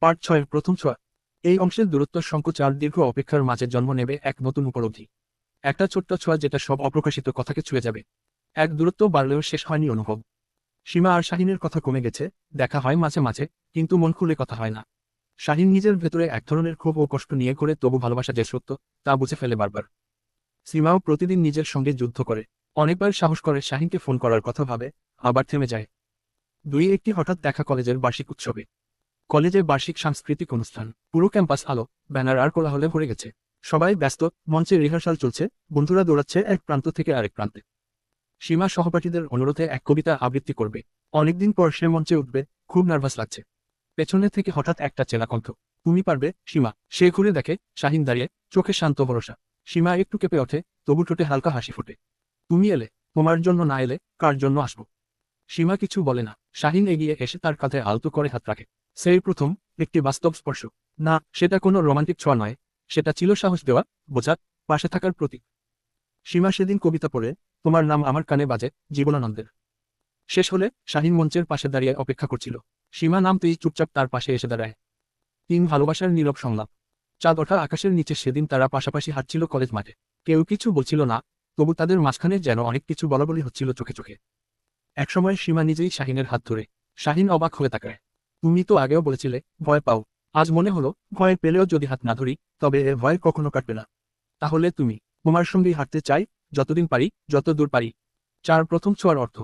Part ছয়ের প্রথম ছোঁয়া। এই অংশের দূরত্ব সংকোচ দীর্ঘ অপেক্ষার মাঝে জন্ম নেবে এক নতুন উপলব্ধি। একটা ছোট্ট ছোঁয়া যেটা সব অপ্রকাশিত কথাকে ছুঁয়ে যাবে। এক দূরত্ব বাড়লেও শেষ হয়নি অনুভব। সীমা আর শাহিনের কথা কমে গেছে, দেখা হয় মাঝে মাঝে, কিন্তু মন খুলে কথা হয় না। শাহিন নিজের ভেতরে এক ধরনের ক্ষোভ ও কষ্ট নিয়ে করে তবু ভালোবাসা যে সত্য, তা বুঝে ফেলে বারবার। সীমাও প্রতিদিন নিজের সঙ্গে যুদ্ধ করে। অনেকবার সাহস করে শাহিনকে ফোন করার কথা ভাবে, আবার থেমে যায়। দুই একটি হঠাৎ দেখা কলেজের বার্ষিক উৎসবে। কলেজে বার্ষিক সাংস্কৃতিক অনুষ্ঠান, পুরো ক্যাম্পাস আলো, ব্যানার আর কোলাহলে ভরে গেছে। সবাই ব্যস্ত, মঞ্চে রিহার্সাল চলছে, বন্ধুরা দৌড়াচ্ছে এক প্রান্ত থেকে আরেক প্রান্তে। সীমা সহপাঠীদের অনুরোধে এক কবিতা আবৃত্তি করবে। অনেকদিন পর সে মঞ্চে উঠবে, খুব নার্ভাস লাগছে। পেছনে থেকে হঠাৎ একটা চেনা কণ্ঠ, তুমি পারবে, সীমা। সে ঘুরে দেখে, শাহিন দাঁড়িয়ে, চোখে শান্ত ভরসা। সীমা একটু কেঁপে ওঠে, তবু ঠোঁটে হালকা হাসি ফোটে। তুমি এলে, তোমার জন্য না এলে কার জন্য আসব? সীমা কিছু বলে না। শাহিন এগিয়ে এসে তার কাঁধে আলতো করে হাত রাখে। সেই প্রথম একটি বাস্তব স্পর্শ। না, সেটা কোনো রোমান্টিক ছোঁয়া নয়। সেটা ছিল সাহস দেওয়া বোঝা পাশে থাকার প্রতীক। সীমা সেদিন কবিতা পড়ে, তোমার নাম আমার কানে বাজে, জীবনানন্দের। শেষ হলে শাহিন মঞ্চের পাশে দাঁড়িয়ে অপেক্ষা করছিল। সীমা নামতেই চুপচাপ তার পাশে এসে দাঁড়ায়। তিন ভালোবাসার নীরব সংলাপ। চাঁদ ওঠা আকাশের নিচে সেদিন তারা পাশাপাশি হাঁটছিল কলেজ মাঠে। কেউ কিছু বলছিল না, তবু তাদের মাঝখানে যেন অনেক কিছু বলাবলি হচ্ছিল চোখে চোখে। একসময় সীমা নিজেই শাহিনের হাত ধরে। শাহিন অবাক হয়ে তাকায়। তুমি তো আগেও বলেছিলে, ভয় পাও। আজ মনে হলো, ভয় পেলেও যদি হাত না ধরি, তবে এ ভয় কখনো কাটবে না। তাহলে তুমি, তোমার সঙ্গেই হাঁটতে চাই, যতদিন পারি যত দূর পারি। চার প্রথম ছোঁয়ার অর্থ।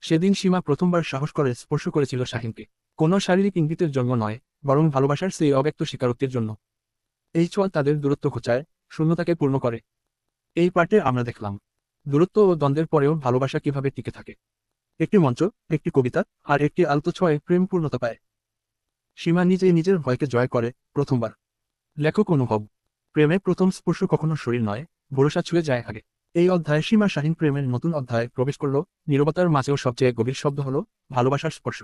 সেদিন সীমা প্রথমবার সাহস করে স্পর্শ করেছিল শাহিনকে। কোনো শারীরিক ইঙ্গিতের জন্য নয়, বরং ভালোবাসার সেই অব্যক্ত স্বীকারোক্তির জন্য। এই ছোঁয়া তাদের দূরত্ব খোঁচায় শূন্যতাকে পূর্ণ করে। এই পার্টে আমরা দেখলাম, দূরত্ব ও দ্বন্দ্বের পরেও ভালোবাসা কীভাবে টিকে থাকে। একটি মঞ্চ, একটি কবিতা, আর একটি আলতো ছোঁয়ায় প্রেম পূর্ণতা পায়। সীমা নিজে নিজের ভয়কে জয় করে প্রথমবার। লেখক অনুভব, প্রেমে প্রথম স্পর্শ কখনো শরীর নয়, ভরসা ছুঁয়ে যায় আগে। এই অধ্যায়ে সীমা শাহীন প্রেমের নতুন অধ্যায়ে প্রবেশ করল, নিরবতার মাঝেও সবচেয়ে গভীর শব্দ হল, ভালোবাসার স্পর্শ।